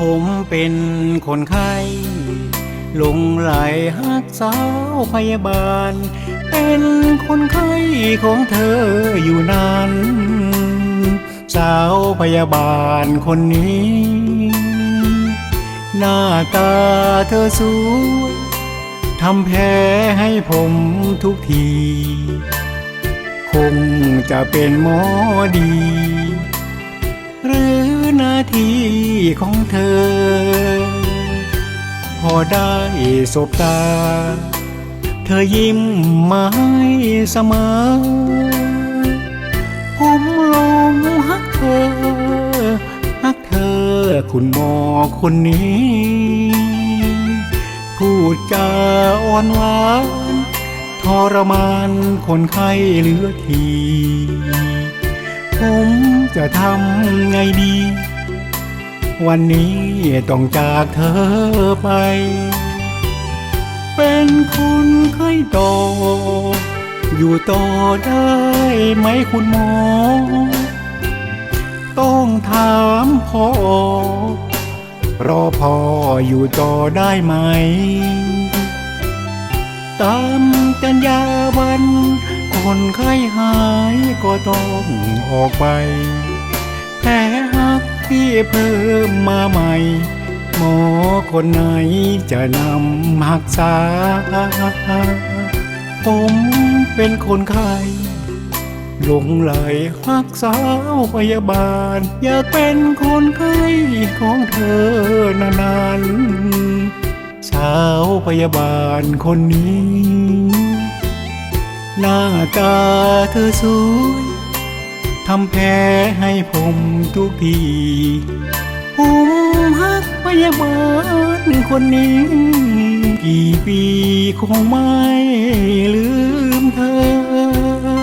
ผมเป็นคนไข้หลงไหลฮักสาวพยาบาล เป็นคนไข้ของเธออยู่นั้น สาวพยาบาลคนนี้ หน้าตาเธอสวยทำแผลให้ผมทุกที คงจะเป็นหมอดี หรือนาที ของเธอ พอได้สบตา เธอยิ้มมาให้เสมอ ผมหลงฮักเธอฮักเธอคุณหมอคนนี้ พูดจาอ่อนหวานทรมานคนไข้เหลือที ผมจะทำไงดี วันนี้ต้องจากเธอไป เป็นคนไข้ต่ออยู่ต่อได้ไหมคุณหมอ ต้องถามพ่อ รอพ่ออยู่ต่อได้ไหม ตามกันยาวัน คนไข้หายก็ต้องออกไปแต่หัก ที่เพิ่มมาใหม่ หมอคนไหนจะนำหักษา ผมเป็นคนไข้หลงไหลรักสาวพยาบาล อยากเป็นคนไข้ของเธอนานๆ สาวพยาบาลคนนี้ หน้าตาเธอสวย ทำแพ้ให้ผมทุกที ผมฮักพยาบาลคนนี้ กี่ปีคงไม่ลืมเธอ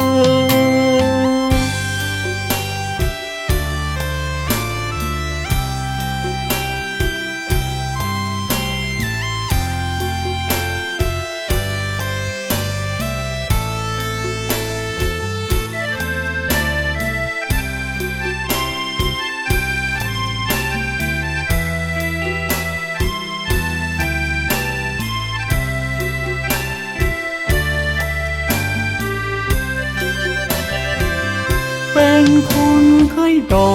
เป็นคนไข้ต่อ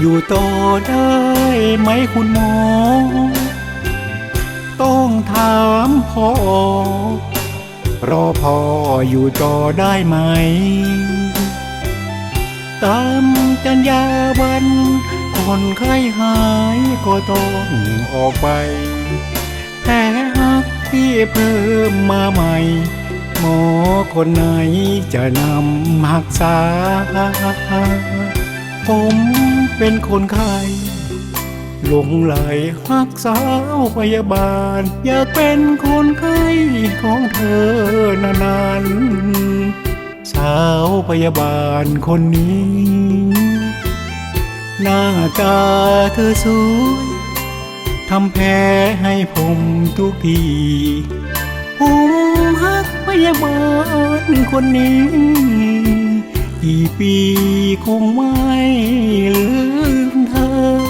อยู่ต่อได้ไหมคุณหมอ ต้องถามพ่อ รอพ่ออยู่ต่อได้ไหม ตามกันยาวัน คนไข้หายก็ต้องออกไป แต่หักที่เพิ่มมาใหม่ หมอคนไหนจะนำหักษา ผมเป็นคนไข้หลงไหลรักสาวพยาบาล อยากเป็นคนไข้ของเธอนานๆ สาวพยาบาลคนนี้ หน้าตาเธอสวยทำแผลให้ผมทุกทีผม ยาบาลคนนี้ กี่ปีคงไม่ลืมเธอ